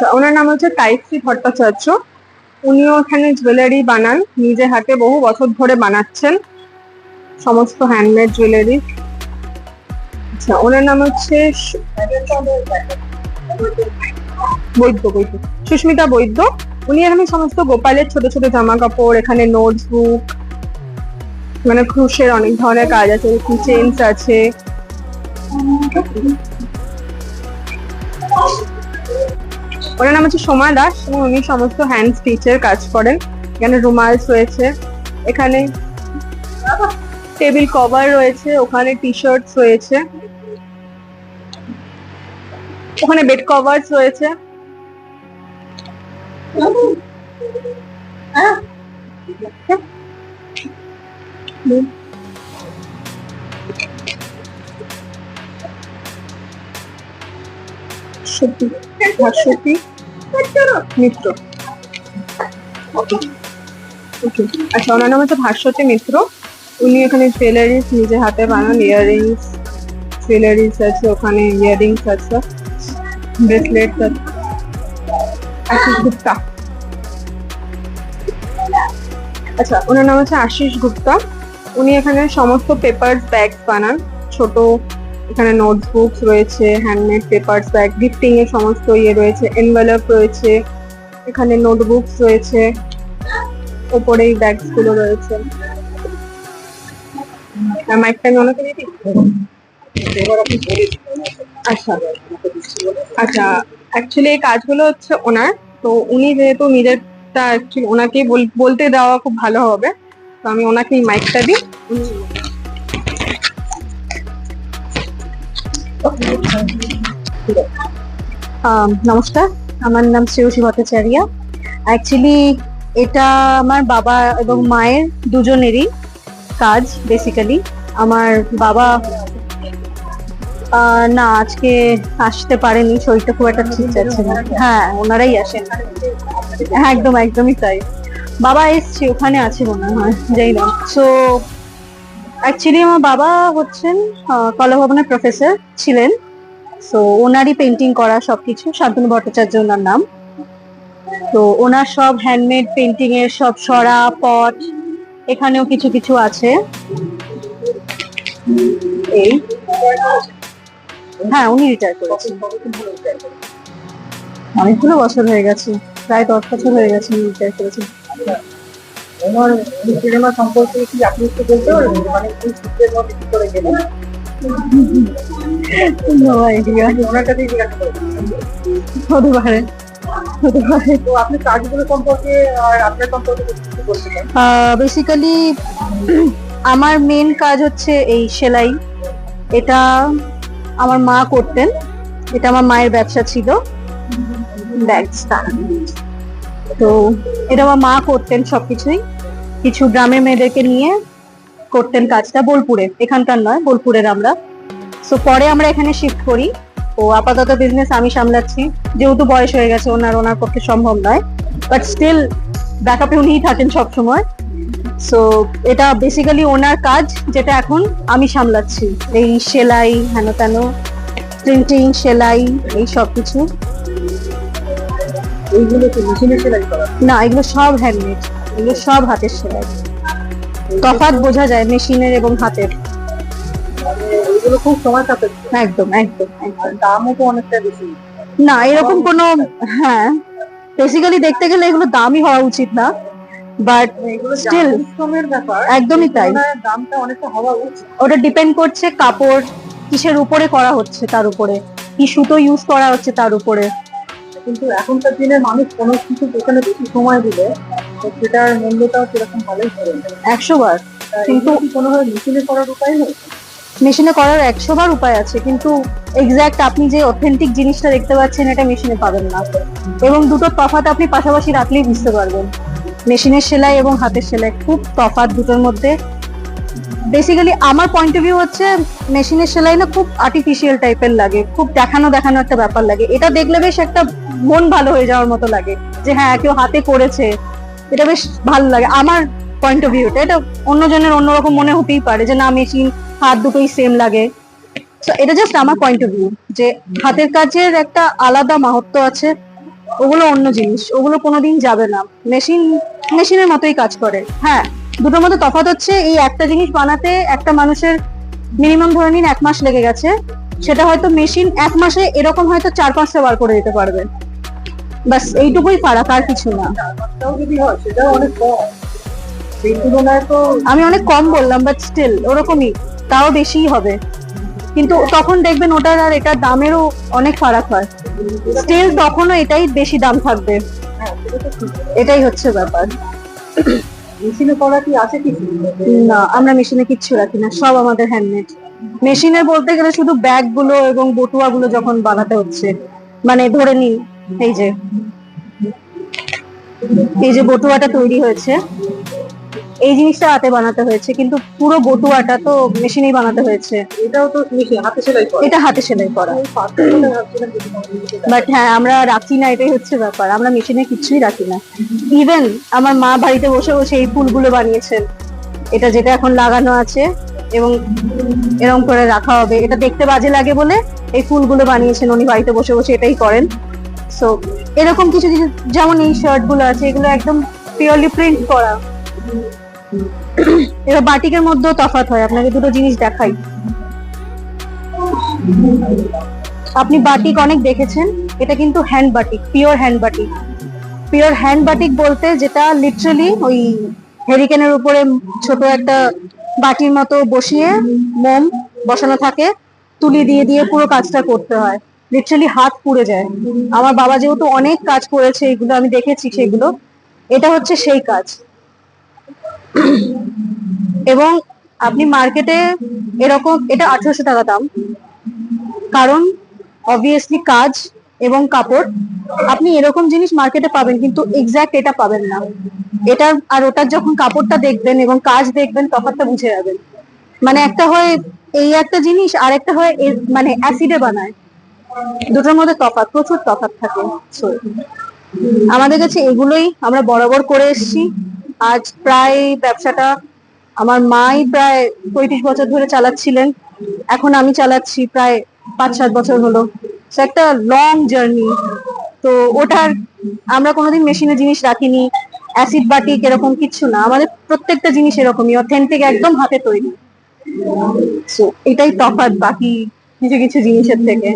আচ্ছা ওনার নাম হচ্ছে কাইশ্রী ভট্টাচার্য। উনিও এখানে জুয়েলারি বানান, নিজে হাতে বহু বছর ধরে বানাচ্ছেন। সমস্ত হ্যান্ডমেড জুয়েলারি আচ্ছা ওনার নাম হচ্ছে বৈদ্য বৈদ্য। সুস্মিতা বৈদ্য। উনি এখানে সমস্ত গোপালের ছোট ছোট জামা কাপড় এখানে নোটস বুক মানে ক্রুশের অনেক ধরনের কাজ আছে চেন্স আছে। ওনার নাম হচ্ছে সোমা দাস এবং উনি সমস্ত হ্যান্ড স্টিচের কাজ করেন। এখানে রুমালস রয়েছে, এখানে টেবিল কভার রয়েছে, ওখানে টি শার্টস রয়েছে, ওখানে বেড কভারস রয়েছে। সত্যি ভাস্বতী মিত্র। আচ্ছা ওনার নাম হচ্ছে ভাস্বতী মিত্র। উনি এখানে জুয়েলারিস নিজে হাতে বানান ইয়াররিংস জুয়েলারিস আছে, ওখানে ইয়াররিংস আছে ব্রেসলেট আছে। আশিস গুপ্তা। আচ্ছা ওনার নাম হচ্ছে আশিস গুপ্তা। উনি এখানে সমস্ত পেপার ব্যাগস বানান, ছোট এখানে নোটবুকস রয়েছে হ্যান্ডমেড পেপারস ব্যাগ গিফটিং এর সমস্ত ইয়ে রয়েছে এনভেলপ রয়েছে, এখানে নোটবুকস রয়েছে ওপরে এই ব্যাগসগুলো রয়েছে। মাইকটা আমি দিয়ে আচ্ছা আচ্ছা অ্যাকচুয়ালি এই কাজগুলো হচ্ছে ওনার, তো উনি যেহেতু নিজেরটা অ্যাকচুয়ালি ওনাকেই বল- বলতে দেওয়া খুব ভালো হবে, তো আমি ওনাকেই মাইকটা দিই নমস্কার। আমার নাম শ্রেয়সী ভট্টাচার্য। অ্যাকচুয়ালি এটা আমার বাবা এবং মায়ের দুজনেরই কাজ বেসিক্যালি আমার বাবা না, আজকে আসতে পারেনি, শরীরটা খুব একটা ঠিক যাচ্ছে না। হ্যাঁ ওনারাই আসেন। একদম, একদমই তাই। বাবা এসছে, ওখানে আছে মনে হয় যাই না। সো অ্যাকচুয়ালি আমার বাবা হচ্ছেন কলাভবনের প্রফেসর ছিলেন। তো ওনারই পেন্টিং করা সবকিছু, শান্তনু ভট্টাচার্য ওনার নাম। তো ওনার সব হ্যান্ডমেড পেন্টিং এর সব সরা পট এখানেও কিছু কিছু আছে। এই। হ্যাঁ উনি রিটায়ার করেছেন। অনেকগুলো বছর হয়ে গেছে, প্রায় দশ বছর হয়ে গেছে উনি রিটায়ার করেছেন। ওনার সিনেমা সম্পর্কে কি আপনি একটু বলতে পারবেন? মানে সূত্রের মধ্যে কি করে গেলেন? ওনার কাছেই জিজ্ঞাসা হতে পারে। তো আপনি কাজগুলো সম্পর্কে আর আপনার সম্পর্কে কিছু বলতে বেসিক্যালি আমার মেন কাজ হচ্ছে এই সেলাই। এটা আমার মা করতেন। এটা আমার মায়ের ব্যবসা ছিল। তো এটা আমার মা করতেন সবকিছুই। কিছু গ্রামের মেয়েদেরকে নিয়ে করতেন কাজটা বোলপুরে। এখানকার নয়, বোলপুরের আমরা। সো পরে আমরা এখানে শিফট করি। তো আপাতত বিজনেস আমি সামলাচ্ছি। যেহেতু বয়স হয়ে গেছে, ওনার ওনার পক্ষে সম্ভব নয়। বাট স্টিল ব্যাকআপে উনিই থাকেন সবসময়। সো এটা বেসিক্যালি ওনার কাজ যেটা এখন আমি সামলাচ্ছি। এই সেলাই হেন তেন প্রিন্টিং সেলাই, এই সব কিছু এইগুলো কি মেশিনে সেলাই করা? না এগুলো সব হ্যান্ডমেড এগুলো সব হাতের সেলাই। তফাৎ বোঝা যায় মেশিনের এবং হাতের। মানে এইগুলো খুব সময় সাপেক্ষ একদম একদম একদম। দামও তো অনেকটা বেশি। না এরকম কোনো হ্যাঁ। বেসিক্যালি দেখতে গেলে এগুলো দামই হওয়া উচিত না। বাট এগুলো Still, ব্যাপার একদমই তাই। দামটা অনেকটা হওয়া উচিত। ওটা ডিপেন্ড করছে কাপড় কিসের উপরে করা হচ্ছে তার উপরে। কি সুতো ইউজ করা হচ্ছে তার উপরে। কিন্তু এখনকার দিনে মানুষ কোনো কিছু যেখানে বেশি সময় দিলে সেটার মূল্যটাও সেরকম ভালোই করে একশো বার। কিন্তু কোনোভাবে মেশিনে করার উপায় নেই? মেশিনে করার একশো বার উপায় আছে কিন্তু এক্সাক্ট আপনি যে অথেন্টিক জিনিসটা দেখতে পাচ্ছেন এটা মেশিনে পাবেন না। এবং দুটো তফাত আপনি পাশাপাশি রাখলেই বুঝতে পারবেন। মেশিনের সেলাই এবং হাতের সেলাই খুব তফাৎ দুটোর মধ্যে। বেসিক্যালি আমার পয়েন্ট অফ ভিউ হচ্ছে মেশিনের সেলাই না খুব আর্টিফিশিয়াল টাইপের লাগে, খুব দেখানো দেখানো একটা ব্যাপার লাগে। এটা দেখলে বেশ একটা মন ভালো হয়ে যাওয়ার মতো লাগে, যে হ্যাঁ কেউ হাতে করেছে, এটা বেশ ভালো লাগে। আমার পয়েন্ট অফ ভিউটা এটা অন্যজনের অন্যরকম মনে হতেই পারে, যে না মেশিন হাত দুটোই সেম লাগে। তো এটা জাস্ট আমার পয়েন্ট অফ ভিউ যে হাতের কাজের একটা আলাদা মাহাত্ম আছে, ওগুলো অন্য জিনিস, ওগুলো কোনোদিন যাবে না। মেশিন মেশিনের মতোই কাজ করে। হ্যাঁ দুটোর মধ্যে তফাৎ হচ্ছে এই একটা জিনিস বানাতে একটা মানুষের মিনিমাম ধরে নিন এক মাস লেগে গেছে। সেটা হয়তো মেশিন এক মাসে এরকম হয়তো চার পাঁচটা বার করে দিতে পারবে। বাস এইটুকুই ফারাক আর কিছু না। আমি অনেক কম বললাম বাট স্টিল ওরকমই। তাও বেশিই হবে। কিন্তু তখন দেখবেন ওটার আর এটার দামেরও অনেক ফারাক হয়। স্টিল তখনও এটাই বেশি দাম থাকবে। হ্যাঁ এটাই হচ্ছে ব্যাপার। মেশিনে করা কি আছে কি? না, আমরা মেশিনে কিচ্ছু রাখি না, সব আমাদের হ্যান্ডমেড মেশিনে বলতে গেলে শুধু ব্যাগগুলো এবং বটুয়া গুলো যখন বানাতে হচ্ছে মানে ধরে নিন, এই যে এই যে বটুয়াটা তৈরি হয়েছে। এই জিনিসটা হাতে বানাতে হয়েছে কিন্তু পুরো বটুয়াটা তো মেশিনেই বানাতে হয়েছে। এটাও তো হাতে সেলাই করা। এটা হাতে সেলাই করা। বাট হ্যাঁ আমরা রাখি না এটাই হচ্ছে ব্যাপার। আমরা মেশিনে কিছুই রাখি না। ইভেন আমার মা বাড়িতে বসে বসে এই ফুলগুলো বানিয়েছেন। এটা যেটা এখন লাগানো আছে এবং এরকম করে রাখা হবে। এটা দেখতে বাজে লাগে বলে এই ফুলগুলো বানিয়েছেন উনি বাড়িতে বসে বসে এটাই করেন। সো এরকম কিছু কিছু যেমন এই শার্টগুলো আছে এগুলো একদম পিওরলি প্রিন্ট করা। এবার বাটিকের মধ্যেও তফাৎ হয়, আপনাকে দুটো জিনিস দেখাই। আপনি বাটিক অনেক দেখেছেন, এটা কিন্তু hand batik pure hand batik pure hand batik বলতে যেটা লিটারালি ওই হেরিকেনের উপরে ছোট একটা বাটির মতো বসিয়ে মোম বসানো থাকে, তুলি দিয়ে দিয়ে পুরো কাজটা করতে হয়। লিটারালি হাত পুড়ে যায়। আমার বাবা যেহেতু অনেক কাজ করেছে, এগুলো আমি দেখেছি সেগুলো। এটা হচ্ছে সেই কাজ। এবং আপনি মার্কেটে এরকম, এটা আঠারোশো টাকা দাম। কারণ অবভিয়াসলি কাজ এবং কাপড়, আপনি এরকম জিনিস মার্কেটে পাবেন, কিন্তু এক্স্যাক্ট এটা পাবেন না। এটা আর ওটার যখন কাপড়টা দেখবেন এবং কাজ দেখবেন, তফাৎটা বুঝে যাবেন। মানে একটা হয় এই একটা জিনিস, আর একটা হয় মানে অ্যাসিডে বানায়। দুটোর মধ্যে তফাৎ, প্রচুর তফাৎ থাকে। আমাদের কাছে এগুলোই আমরা বরাবর করে এসেছি। আজ প্রায় ব্যবসাটা আমার মাই প্রায় পঁয়ত্রিশ বছর ধরে চালাচ্ছিলেন। এখন আমি চালাচ্ছি প্রায় পাঁচ, সাত বছর হলো। একটা লং জার্নি তো ওটার আমরা কোনোদিন মেশিনে জিনিস রাখিনি। অ্যাসিড বাটি এরকম কিছু না। আমাদের প্রত্যেকটা জিনিস এরকমই। অথেন্টিক একদম হাতে তৈরি। এটাই তফাৎ বাকি কিছু কিছু জিনিসের থেকে।